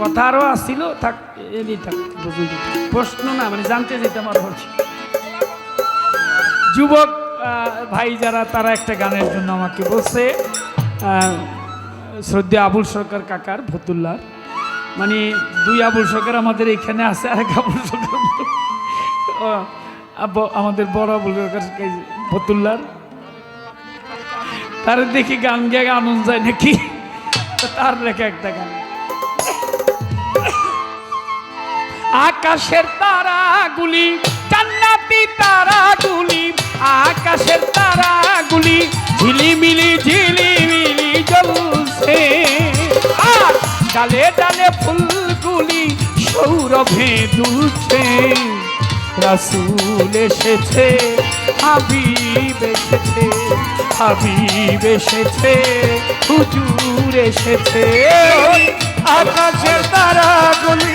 কথা আরও আসছিল থাক। প্রশ্ন না মানে জানতে যেতে আমার যুবক ভাই যারা, তারা একটা গানের জন্য আমাকে বলছে শ্রদ্ধা আবুল সরকার কাকার, ভতুল্লার। মানে দুই আবুল সরকার আমাদের এখানে আছে আর এক আবুল সরকার আমাদের বড় আবুল সরকার ভতুল্লার? তার দেখি গান গেয়ে আনন্দ যায় নাকি? তার রেখে একটা গান। আকাশের তারাগুলি, জান্নাতি তারাগুলি, আকাশের তারাগুলি ঝিলিমিলি ঝিলিমিলি জ্বলছে। আর ডালে ডালে ফুলগুলি সৌরভে দুলছে। রাসুল এসেছে, হাবিব এসেছে হাবিব এসেছে, হুজুর এসেছে। আকাশের তারাগুলি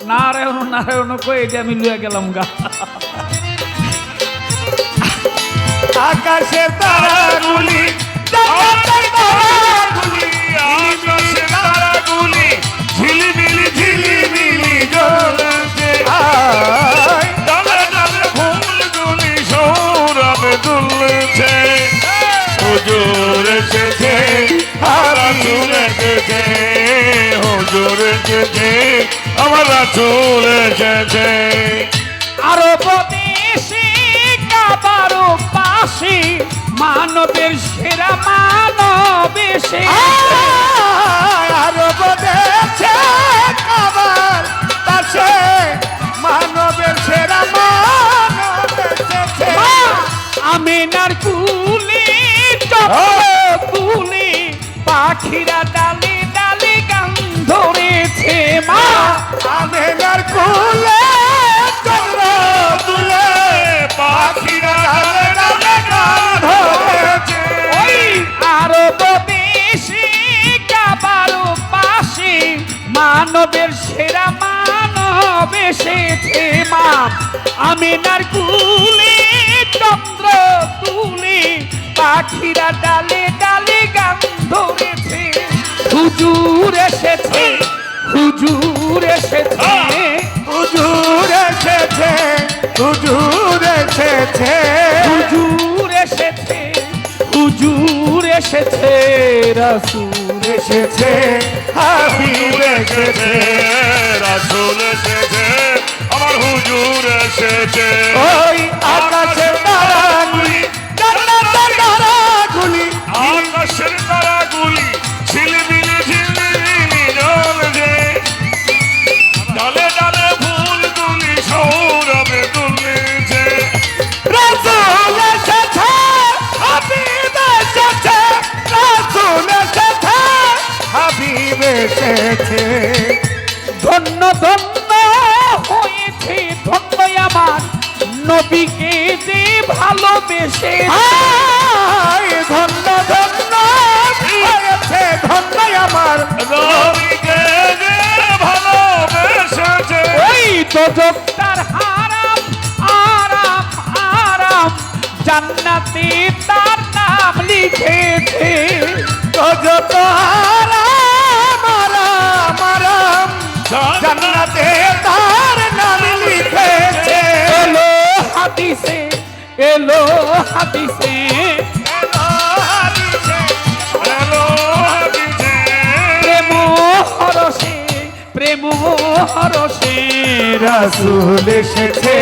নারায়ণ নারায়ণ কই এটা আমি লয়ে গেলাম গা। আকাশের তারাগুলি জান্নাতের তারাগুলি ঝিলিমিলি ঝিলিমিলি রাসূল এসেছে আরও দেশে কাবারো পাশে মানবের সেরা মানব এসে আরব দেশে কাবার পাশে মানবের সেরা মানব এসেছে আমিনার কুলি কুলি পাখিরা ডালে আমেনার কুলে, চন্দ্র তুলে, পাখিরা ধরেছে। আরব দেশে পাশে মানবের সেরা মানব এসেছে মা। আমিনার কুলে, চন্দ্র তুলে, পাখিরা ডালে ডালে গান ধরেছে। হুজুর এসেছে। হুজুর এসেছে। হুজুর এসেছে হুজুর এসেছে। হুজুর এসেছে হুজুর এসেছে রাসূল এসেছে। হাবিব এসেছে। রাসূল এসেছে আমার হুজুর এসেছে। ওই আকাশের তারাগুলি জান্নাতের তারাগুলি। আকাশের তারাগুলি। ওই দোজকটার হারাম আরাম আরাম জান্নাতে তার নাম লিখেছে। আরাম আরাম আরাম জান্নাতে তার নাম লিখেছে। এলো হাদিসে এলো হাদিসে। প্রেম হরসে রাসূল এসেছে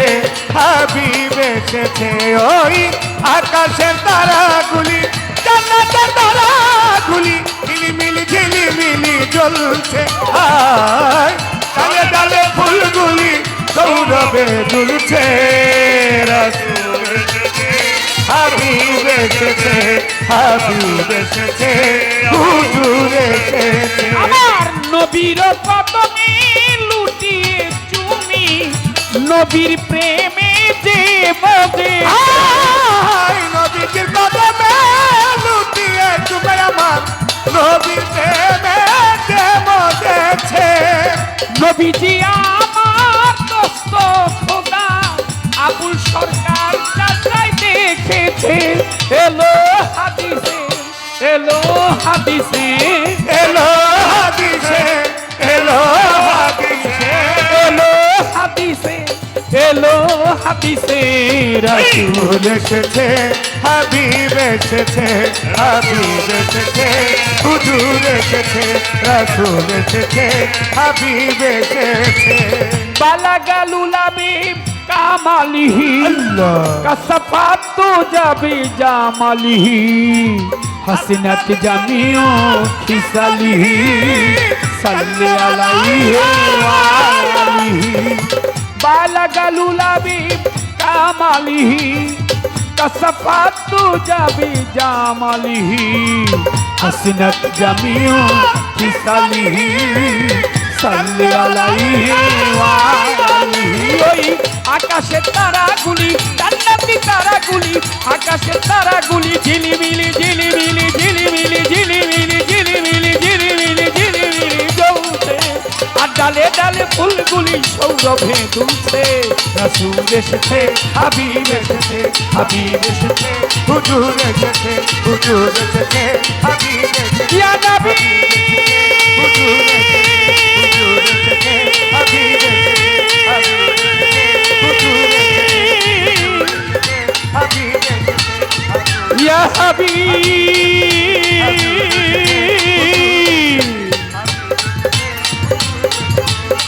হাবিব এসেছে ওই আকাশের তারাগুলি, জান্নাতের তারাগুলি, ঝিলিমিলি ঝিলিমিলি জ্বলছে। আয় ডালে ডালে ফুলগুলি, সৌরভে ঝুলছে রাসূল। হাবিব এসেছে হাবিব এসেছে হুজুর এসেছে। আমার নবীর কদমে লুটিয়ে চুমি নবীর প্রেমে যে মজে আয় নবীজির কদমে লুটিয়ে তুমি আমার নবীর প্রেমে যে মজেছে নবীজি किसे रसूल से हबीब से हबीब से हुजूर से रसूल से हबीब से बाला गलूला बीब कामली कसफात तो जबी जामली हसनत जमियो खिसली सल्ले अलैहि बाला गलूला बीब جماله تصفت تجا بجماله حسنت جميع خصاله صل عليه وآله আকাশে তারাগুলি জান্নাতি তারাগুলি আকাশে তারাগুলি ঝিলিমিলি ঝিলিমিলি ঝিলিমিলি ঝিলিমিলি ঝিলি ডালে ডালে ফুলগুলি সৌরভে দুলছে। রাসূল এসেছে, হাবিব এসেছে হাবিব এসেছে, হুজুর এসেছে হুজুর এসেছে, হাবিব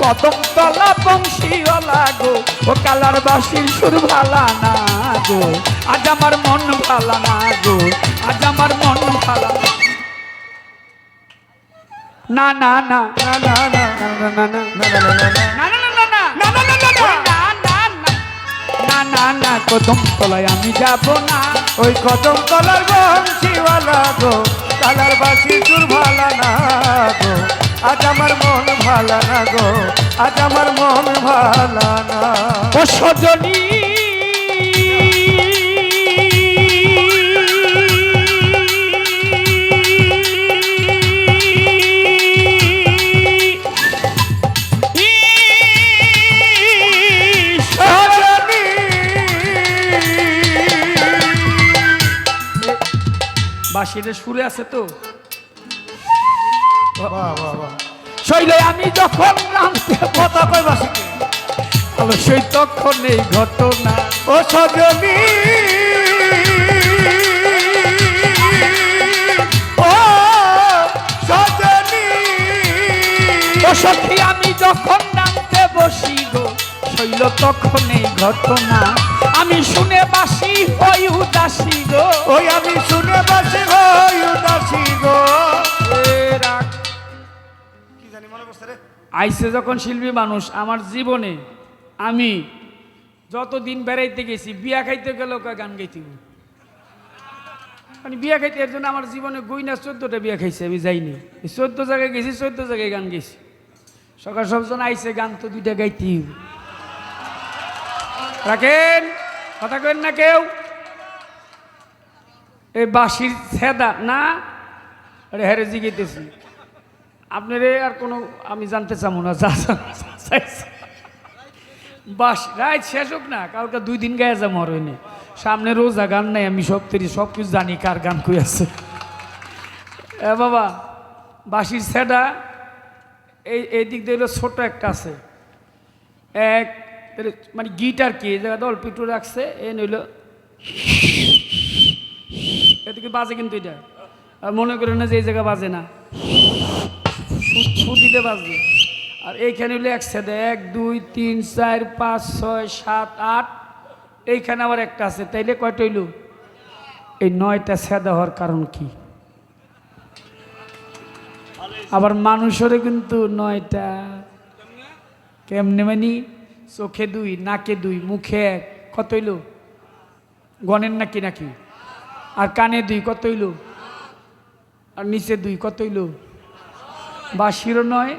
কদম তলা বংশীওয়ালা গো ও কালার বাসির সুর ভালা না গো আজ আমার মন ভালা না গো আজ আমার মন ভালা না না না না না না না না না না না না না না না না কদম তলায় আমি যাব না ওই কদম তলার বংশীওয়ালা গো কালার বাসি চুর ভালা না গো আজ আমার মন ভালা না গো আজ আমার মন ভালো না। ও সজনী। সজনী। সুরে আছে তো। শৈলে আমি যখন নামতে কথা কই বাসিকে ভালো সেই তখন এই ঘটনা। ও সজনী ও সজনী। ও সখী আমি যখন নামতে বসি গো শৈল তখন এই ঘটনা। আমি শুনে বাসি হই উদাসী গো। ওই আমি শুনে বাসে হই উদাসী গো। আইসে যখন শিল্পী মানুষ, আমার জীবনে আমি যত দিন বেড়াইতে গেছি, বিয়া খাইতে গেলেও গান গাইতে। মানে বিয়া খাইতে, এর জন্য আমার জীবনে গইনা চোদ্দটা বিয়া খাইছে, আমি যাইনি। চোদ্দ জায়গায় গেছি, চোদ্দ জায়গায় গান গেছি সকাল সবজন আইসে, গান তো দুইটা গাইতে। রাখেন, কথা কেন না কেউ? এই বাঁশির ছেদা, না? আরে হ্যারে জিগাইতেছি। আপনারে আর কোনো, আমি জানতে চাবো না, যা বাস রাইত শেষ হোক না, কালকে দুই দিন গায়ে যাব আর হইনি সামনে রোজা, গান নাই, আমি সব তেরি, সব কিছু জানি কার গান কই আছে। এ বাবা, বাঁশির সেটা, এই এই দিক দিয়ে ছোট একটা আছে। এক মানে গিটার কি? এই জায়গাতে অল্প একটু রাখছে, এ নইল। এদিকে বাজে কিন্তু এটা। আর মনে করে না যে এই জায়গা বাজে না। ছুটিতে বাজবে আর এইখানে হলো এক এক, দুই, তিন, চার, পাঁচ, ছয়, সাত, আট। এইখানে আবার একটা আছে। তাইলে কয়টা হইল? এই নয়টা সেদা হওয়ার কারণ কি? আবার মানুষেরও কিন্তু নয়টা। কেমনে মানি? চোখে দুই, নাকে দুই, মুখে এক। কত হইল? গণের নাকি নাকি? আর কানে দুই, কত হইল? আর নিচে দুই, কত হইল? বাসিরও নয়,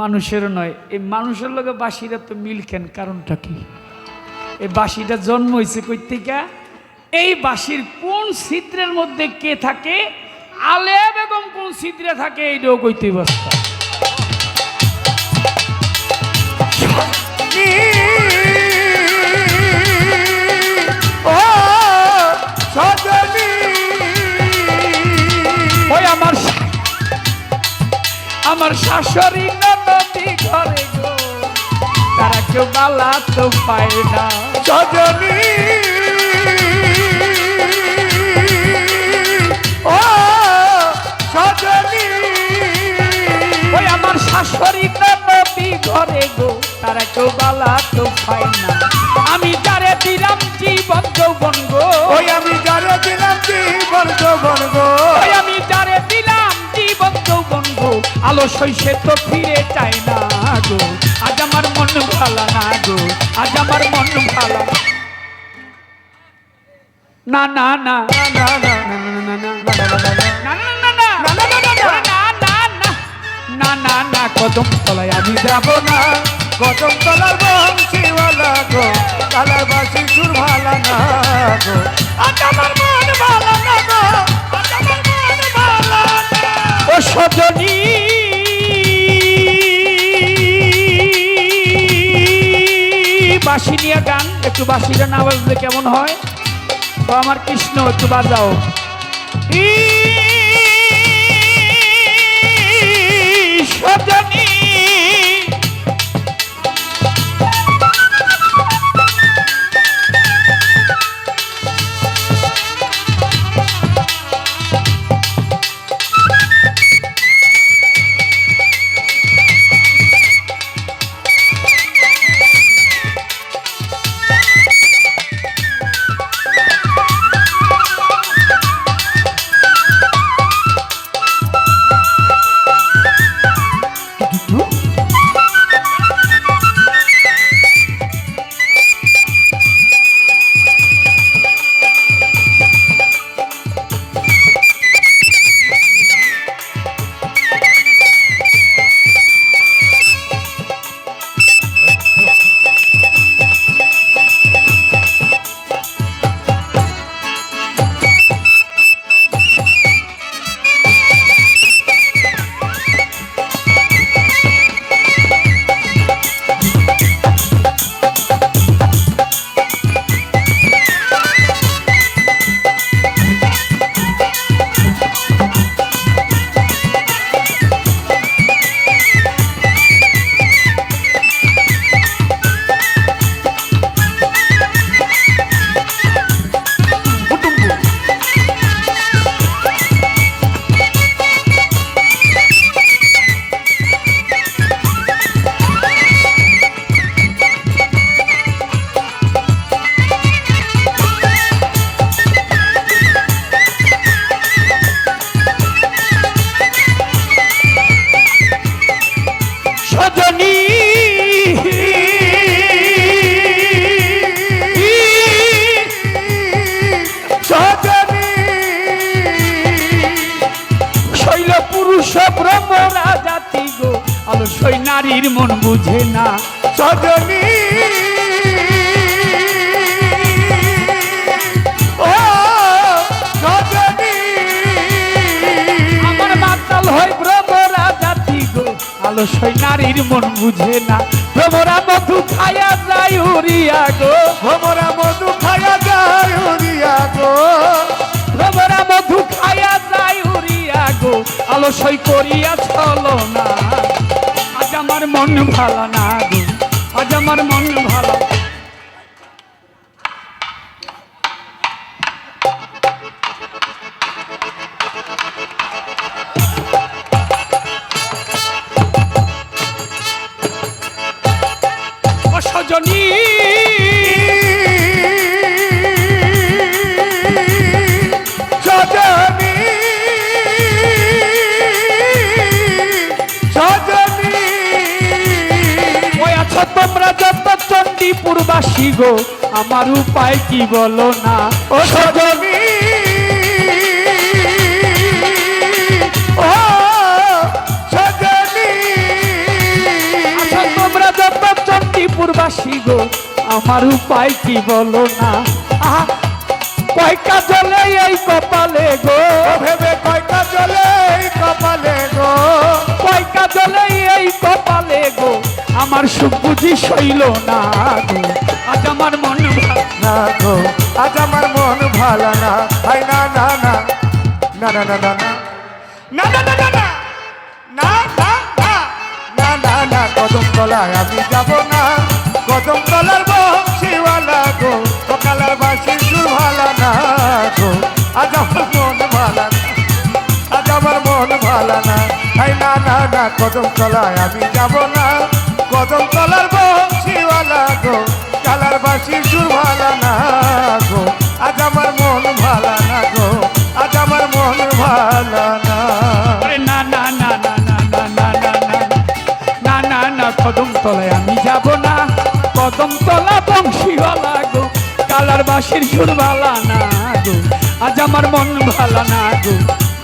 মানুষেরও নয়। এই মানুষের লোকে বাসিরা তো মিল কেন? কারণটা কি? এই বাসিটা জন্ম হয়েছে কৈতিকা এই বাসির কোন ছিদ্রের মধ্যে কে থাকে? আলেব এবং কোন ছিদ্রে থাকে? এইটাও কইতে আমার শাশুড়ি নদী ঘরে গো। তারা কেউ বালা তো পায় না। সজনী ও সজনী ওই আমার শাশুড়ি নদী ঘরে গো। তারা কেউ বালা তো পায় না। আমি যারে দিলাম জীবন যৌবন গো। ওই আমি যারে দিলাম জীবন যৌবন গো। ওই আমি যারে আলো শৈশে তো ফিরে চাই না গো আজ আমার মন ভালো না গো আজ আমার মন ভালো না না না না না না না না না না কদম তলায় আমি যাব না কদম তলার বংশীওয়ালা গো কালার বাসি সুর ভালা না গো আজ আমার মন ভালা না গো ও সজনী। বাঁশি নিয়ে গান, একটু বাঁশিটা না বাজলে কেমন হয়? তো আমার কৃষ্ণ, একটু বাজাও। সজনী। সই নারীর মন বুঝে না, সজনী। ও সজনী। আমার মাতাল হয় ব্রহ্মরা জাতি গো আলো সই নারীর মন বুঝে না। ভ্রমরা মধু খায়া যায় উড়িয়া গো ভমরা মধু খায়া যায় উড়িয়া গো। ভ্রমরা মধু খাইয়া যায় উড়িয়া গো আলসই করিয়া চলো না মন ভালো না গো। আজ আমার মন গো আমার উপায় কি বলো না? ও সজনী ও সজনী। আচ্ছা তোমরা যত চণ্ডীপুরবাসী গো আমার উপায় কি বলো না? আহা কয়কা জলে এই কপালে গো। ভেবে কয়টা চলে এই কপালে গো। কয়কা জলে আমার সুখ বুঝি সইল না গো। আজ আমার মন না গো, আজ আমার মন ভালো না। হাই, না না না। না না না না না। না না না না না। না না না। কদম তলায় আমি যাব না। কদম তলার বংশীওয়ালা গো, সকালের বাসি সুর ভালো না গো। আজ আমার মন ভালো না। আজ আমার মন ভালো না। হাই না না না কদম তলায় আমি যাব না কদম তলার বংশীওয়ালা গো কালার বাসি সুর ভালো না গো আজ আমার মন ভালো না গো আজ আমার মন ভালো না না না না না না না না না না কদম তলায় আমি যাব না কদম তলা বংশীওয়ালা গো কালার বাসির সুর ভালা না গো আজ আমার মন ভালা না গো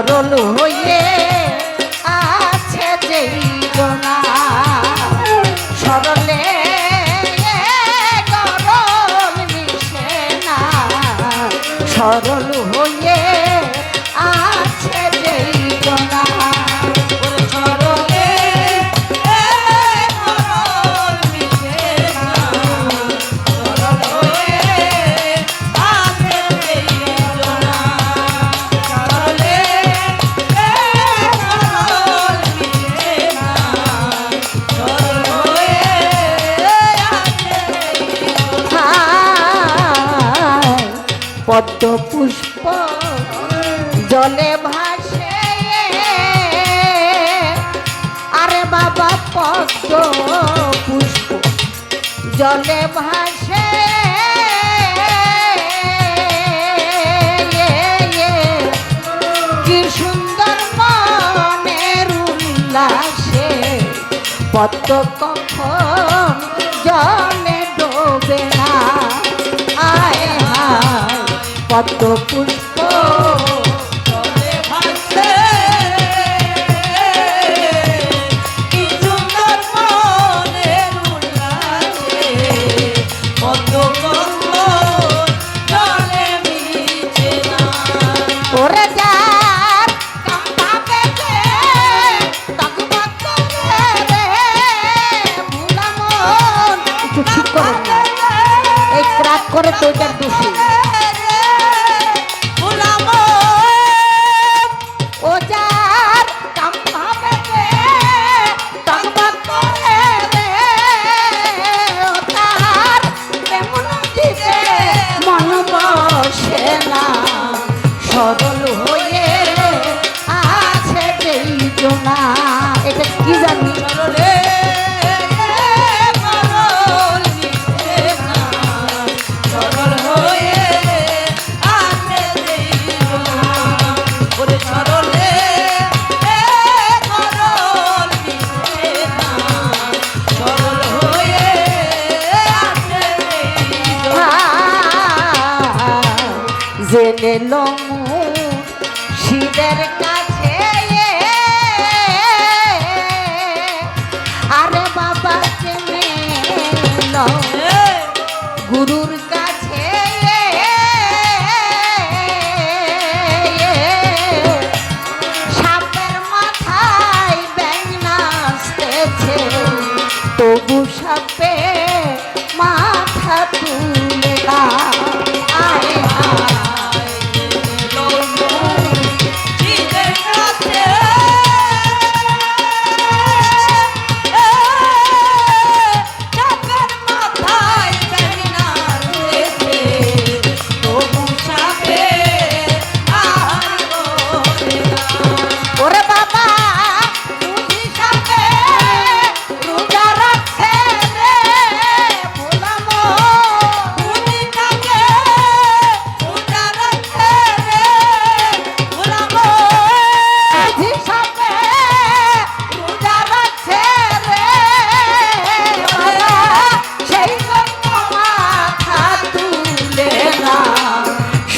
সরল পদ্ম পুষ্প জলে ভাসে। আরে বাবা পদ্ম পুষ্প জলে ভাসে। কি সুন্দর মনের উল্লাসে পদ্ম কখন কত তবু সাপে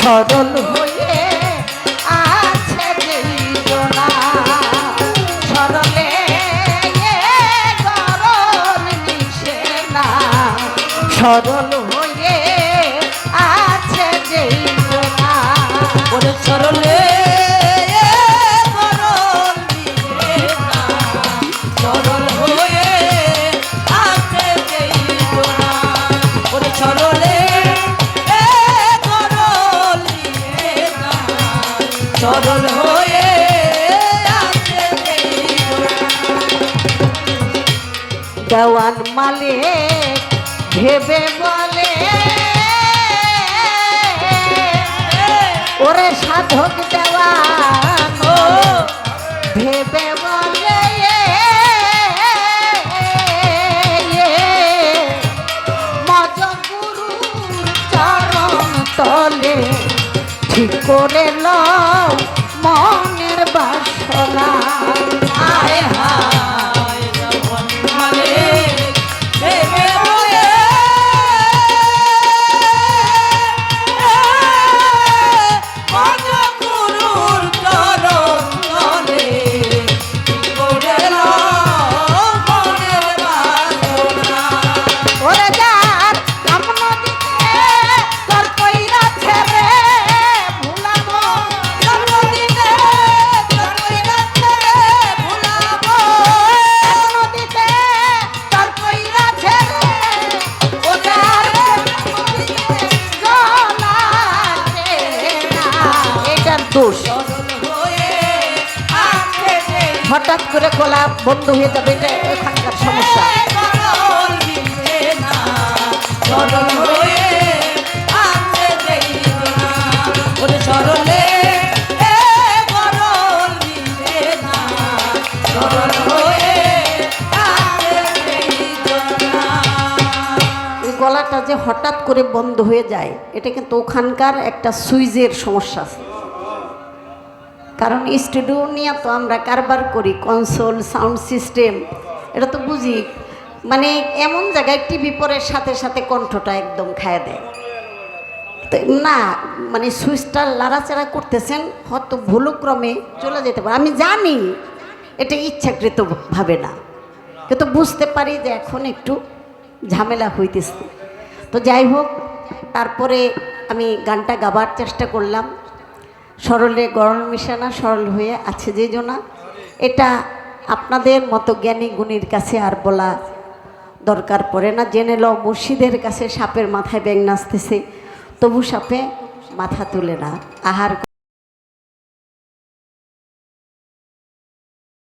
সরল হয়ে আছে বেদনা সরলে না। সরল দেওয়ান মালে ভেবে বলে। ওরে সাধক দেওয়ান ভেবে ঠিক করে বন্ধ হয়ে যাবে এটা এখানকার সমস্যা। এই গলাটা যে হঠাৎ করে বন্ধ হয়ে যায় এটা কিন্তু ওখানকার একটা সুইচের সমস্যা আছে। কারণ স্টুডিও নিয়ে তো আমরা কারবার করি কনসোল সাউন্ড সিস্টেম এটা তো বুঝি। মানে এমন জায়গায় টিভি পরের সাথে সাথে কণ্ঠটা একদম খায় দেয়। তো না মানে সুইচটা লাড়াচাড়া করতেছেন, হয়তো ভুলক্রমে চলে যেতে পারে। আমি জানি এটা ইচ্ছাকৃত ভাবে না। কিন্তু বুঝতে পারি যে এখন একটু ঝামেলা হইতেছে। তো যাই হোক, তারপরে আমি গানটা গাবার চেষ্টা করলাম। সরলে গরল মিশানা, সরল হয়ে আছে যে না এটা আপনাদের মতো জ্ঞানী গুণীর কাছে আর বলা দরকার পড়ে না। জেনে লও, মুর্শিদের কাছে সাপের মাথায় ব্যাং নাচতেছে, তবু সাপে মাথা তুলে না। আহার